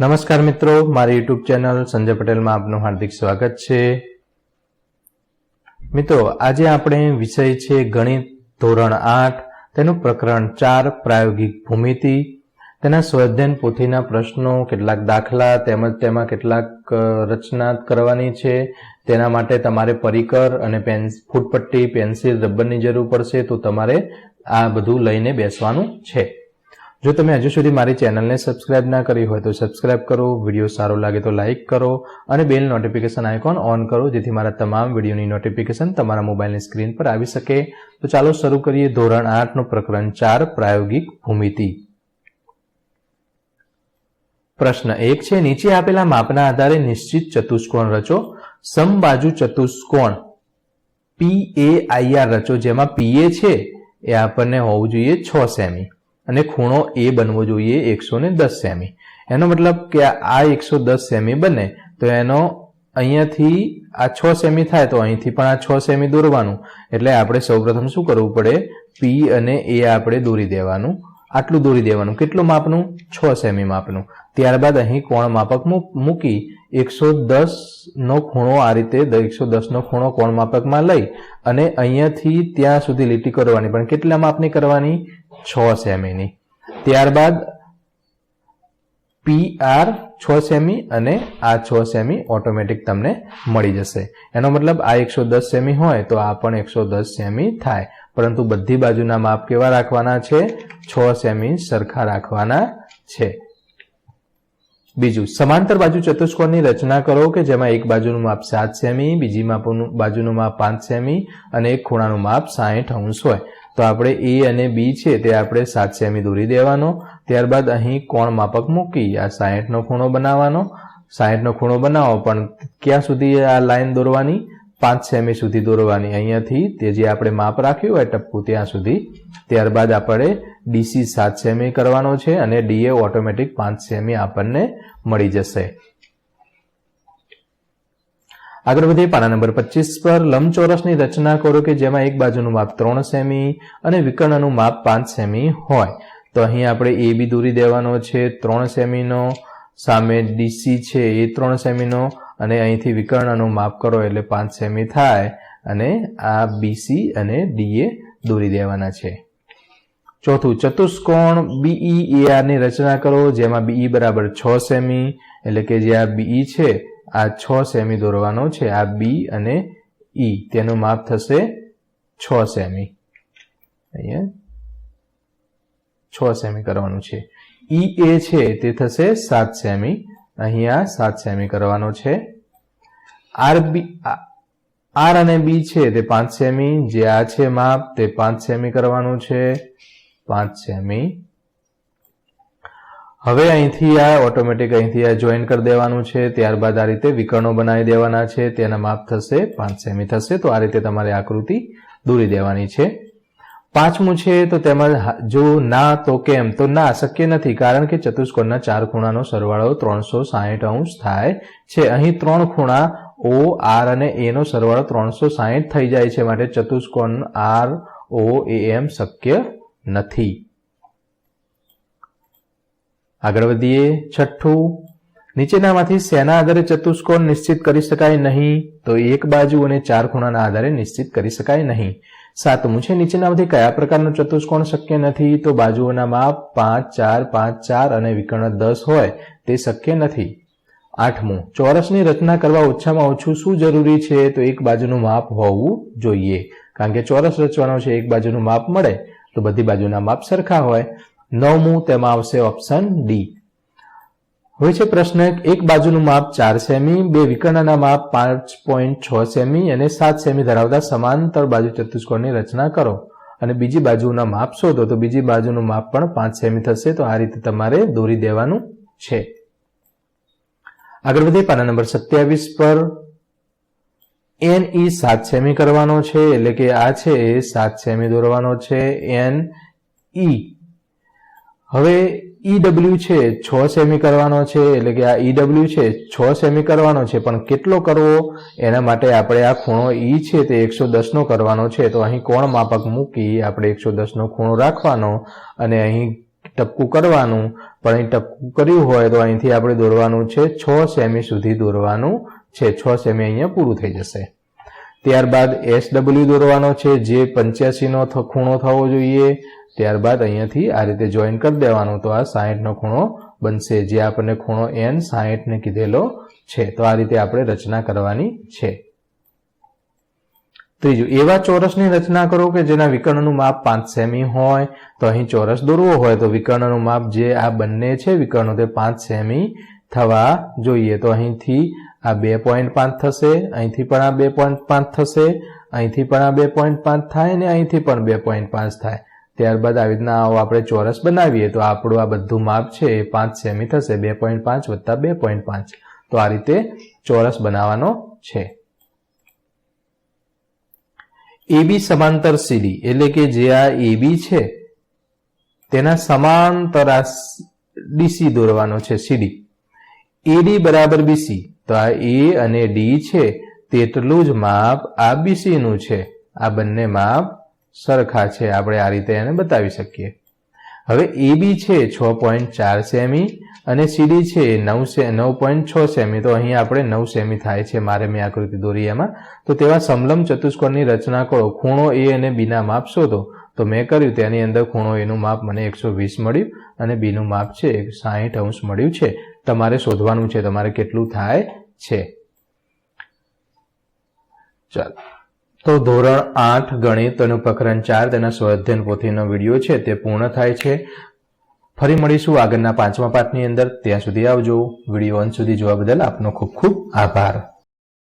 નમસ્કાર મિત્રો, મારી યુટ્યુબ ચેનલ સંજય પટેલમાં આપનું હાર્દિક સ્વાગત છે. મિત્રો, આજે આપણે વિષય છે ગણિત ધોરણ આઠ, તેનું પ્રકરણ ચાર, પ્રાયોગિક ભૂમિતિ. તેના સ્વાધ્યાયન પોથીના પ્રશ્નો, કેટલાક દાખલા તેમજ તેમાં કેટલાક રચના કરવાની છે. તેના માટે તમારે પરિકર અને પેન, ફૂટપટ્ટી, પેન્સિલ, રબરની જરૂર પડશે, તો તમારે આ બધું લઈને બેસવાનું છે. જો તમે હજુ સુધી મારી ચેનલને સબસ્ક્રાઇબ ના કરી હોય તો સબસ્ક્રાઇબ કરો વીડિયો સારો લાગે તો લાઇક કરો અને બેલ નોટિફિકેશન આઇકોન ઓન કરો, જેથી મારા તમામ વિડીયોની નોટિફિકેશન તમારા મોબાઈલની સ્ક્રીન પર આવી શકે. તો ચાલો શરૂ કરીએ ધોરણ આઠનું પ્રકરણ ચાર, પ્રાયોગિક ભૂમિતિ. પ્રશ્ન એક છે, નીચે આપેલા માપના આધારે નિશ્ચિત ચતુષ્કોણ રચો. સમબાજુ ચતુષ્કોણ પી એ આઈઆર રચો, જેમાં પીએ છે, એ આપણને હોવું જોઈએ છ સેમી. અને ખૂણો એ બનવો જોઈએ એકસો ને દસ સેમી. એનો મતલબ કે આ એકસો દસ સેમી બને, તો એનો અહીંયાથી આ છ સેમી થાય તો અહીંથી પણ આ છ સેમી દોરવાનું. એટલે આપણે સૌપ્રથમ શું કરવું પડે? પી અને એ આપણે દોરી દેવાનું. આટલું દોરી દેવાનું. કેટલું માપનું? છ સેમી માપનું. ત્યારબાદ અહીં કોણ માપક મૂકી એકસો દસ નો ખૂણો આ રીતે એકસો દસ નો ખૂણો કોણ માપકમાં લઈ અને અહીંયાથી ત્યાં સુધી લીટી કરવાની. પણ કેટલા માપની કરવાની? છ સેમીની. ત્યારબાદ પી આર છ સેમી અને આ છ સેમી ઓટોમેટિક તમને મળી જશે. એનો મતલબ આ એકસો દસ સેમી હોય તો આ પણ એકસો દસ સેમી થાય. પરંતુ બધી બાજુના માપ કેવા રાખવાના છે? છ સેમી સરખા રાખવાના છે. બીજું, સમાંતર બાજુ ચતુષ્કોણની રચના કરો કે જેમાં એક બાજુનું માપ સાત સેમી, બીજી માપનું બાજુનું માપ પાંચ સેમી અને એક ખૂણાનું માપ સાહીઠ અંશ હોય. તો આપણે એ અને બી છે તે આપણે સાત સેમી દોરી દેવાનો. ત્યારબાદ અહીં કોણ માપક મૂકી? આ સાહીઠનો ખૂણો બનાવવાનો. સાહીઠનો ખૂણો બનાવો, પણ ક્યાં સુધી આ લાઈન દોરવાની? પાંચ સેમી સુધી દોરવાની. અહીંયાથી તે જે આપણે માપ રાખ્યું હોય ટપકું ત્યાં સુધી, ત્યારબાદ આપણે ડીસી સાત સેમી કરવાનો છે અને ડીએ ઓટોમેટિક પાંચ સેમી આપણને મળી જશે. આગળ વધીએ પાના નંબર પચીસ પર. લંબચોરસની રચના કરો કે જેમાં એક બાજુનું માપ ત્રણ સેમી અને વિકર્ણનું માપ પાંચ સેમી હોય. તો અહીં આપણે એ બી દોરી દેવાનો છે. ત્રણ સેમીનો સામે ડીસી છે એ ત્રણ સેમીનો અને અહીંથી વિકર્ણનું માપ કરો એટલે પાંચ સેમી થાય અને આ બીસી અને ડીએ દોરી દેવાના છે. ચોથું, ચતુષ્કોણ બીઈ એ આરની રચના કરો, જેમાં બીઈ બરાબર છ સેમી, એટલે કે જે આ બીઈ છે, આ છ સેમી દોરવાનો છે, આ બી અને ઈ તેનું માપ થશે છ સેમી. અહીંયા છ સેમી કરવાનું છે. ઈ એ છે, તે થશે સાત સેમી. અહીંયા સાત સેમી કરવાનો છે. આર બી આર અને બી છે, તે પાંચ સેમી જે આ છે માપ, તે પાંચ સેમી કરવાનું છે. પાંચ સેમી હવે અહીંથી આ ઓટોમેટિક અહીંથી આ જોઈન કરી દેવાનું છે. ત્યારબાદ આ રીતે વિકર્ણો બનાવી દેવાના છે. તેના માપ થશે, પાંચ સેમી થશે, તો આ રીતે તમારે આકૃતિ દોરી દેવાની છે. પાંચમું છે તો તેમાં જો ના, તો કેમ? તો ના, શક્ય નથી, કારણ કે ચતુષ્કોણના ચાર ખૂણાનો સરવાળો ત્રણસો સાહીઠ અંશ થાય છે. અહીં ત્રણ ખૂણા ઓ, આર અને એ નો સરવાળો ત્રણસો સાહીઠ થઈ જાય છે માટે ચતુષ્કોણ આર, ઓ, એ, એમ શક્ય નથી. આગળ વધીએ, છઠ્ઠું. નીચેનામાંથી શેના આધારે ચતુષ્કોણ નિશ્ચિત કરી શકાય નહીં, તો એક બાજુ અને ચાર ખૂણાના આધારે નિશ્ચિત કરી શકાય નહીં. સાતમું છે. નીચેનામાંથી કયા પ્રકારનો ચતુષ્કોણ શક્ય નથી? તો બાજુઓના માપ પાંચ, ચાર પાંચ, ચાર અને વિકર્ણ દસ હોય તે શક્ય નથી. આઠમું, ચોરસની રચના કરવા ઓછામાં ઓછું શું જરૂરી છે? તો એક બાજુનું માપ હોવું જોઈએ. કારણ કે ચોરસ રચવાનો છે, એક બાજુનું માપ મળે, તો બધી બાજુના માપ સરખા હોય. નવમું, તેમાં આવશે ઓપ્શન ડી. હવે છે પ્રશ્ન એક એક બાજુનું માપ ચાર સેમી, બે વિકર્ણના માપ પાંચ પોઈન્ટ છ સેમી અને સાત સેમી ધરાવતા સમાંતર બાજુ ચતુષ્કોણની રચના કરો. અને બીજી બાજુના માપ શોધો, તો બીજી બાજુનું માપ પણ પાંચ સેમી થશે, તો આ રીતે તમારે દોરી દેવાનું છે. આગળ વધીએ, પાના નંબર સત્યાવીસ પર. એન ઈ સાત સેમી કરવાનો છે, એટલે કે આ છે એ સાત સેમી દોરવાનો છે એન ઈ. હવે ઈડબ્લ્યુ છે, છ સેમી કરવાનો છે, એટલે કે આ ઈડબ્લ્યુ છે, છ સેમી કરવાનો છે, પણ કેટલો કરવો? એના માટે આપણે આ ખૂણો ઈ છે, તે એકસો દસનો કરવાનો છે. તો અહીં કોણ માપક મૂકી આપણે એકસો દસનો ખૂણો રાખવાનો અને અહીં ટપકું કરવાનું. પણ અહીં ટપકું કર્યું હોય તો અહીંથી આપણે દોરવાનું છે, છ સેમી સુધી દોરવાનું છે. છ સેમી અહીંયા પૂરું થઈ જશે. ત્યારબાદ એસ ડબલ્યુ દોરવાનો છે, જે પંચ્યાસીનો ખૂણો થવો જોઈએ. ત્યારબાદ અહીંયાથી આ રીતે જોઈન કરી દેવાનું. તો આ સાહીઠનો ખૂણો બનશે. જે આપણને ખૂણો એન સાહીઠને કીધેલો છે. તો આ રીતે આપણે રચના કરવાની છે. ત્રીજું, એવા ચોરસની રચના કરો કે જેના વિકર્ણનું માપ પાંચ સેમી હોય. તો અહીં ચોરસ દોરવો હોય તો વિકર્ણનું માપ જે આ બંને છે વિકર્ણો તે પાંચ સેમી થવા જોઈએ. તો અહીંથી આ બે પોઈન્ટ પાંચ થશે, અહીંથી પણ આ બે પોઈન્ટ પાંચ થશે, અહીંથી પણ આ બે પોઈન્ટ પાંચ થાય અને અહીંથી પણ બે પોઈન્ટ પાંચ થાય. ત્યારબાદ આવી રીતના આપણે ચોરસ બનાવીએ, તો આપણું આ બધું માપ છે એ પાંચ સેમી થશે, બે પોઈન્ટ પાંચ વત્તા બે પોઈન્ટ પાંચ. તો આ રીતે ચોરસ બનાવવાનો છે. એબી સમાંતર સીડી એટલે કે જે આ એબી છે, તેના સમાંતર આ ડીસી દોરવાનો છે સીડી એડી બરાબર બીસી. તો આ એ અને ડી છે, તેટલું જ માપ આ બીસીનું છે. આ બંને માપ સરખા છે. આપણે આ રીતે એને બતાવી શકીએ. હવે એબી છે છ પોઈન્ટ ચાર સેમી અને સીડી છે નવ સે, નવ પોઈન્ટ છ સેમી. તો અહીં આપણે નવ સેમી થાય છે મારે મેં આકૃતિ દોરી એમાં તો તેવા સમલમ ચતુષ્કોણની રચના કરો. ખૂણો એ અને બીના માપ શોધો. તો મેં કર્યું તેની અંદર ખૂણો એનું માપ મને એકસો વીસ મળ્યું અને બીનું માપ છે સાહીઠ અંશ મળ્યું છે. તમારે શોધવાનું છે, તમારે કેટલું થાય છે. ચાલો. તો ધોરણ આઠ ગણિત અને પ્રકરણ ચાર તેના સ્વાધ્યન પોથીનો વીડિયો છે, તે પૂર્ણ થાય છે. ફરી મળીશું આગળના પાંચમા પાઠની અંદર. ત્યાં સુધી આવજો. વીડિયો અંત સુધી જોવા બદલ આપનો ખૂબ ખૂબ આભાર.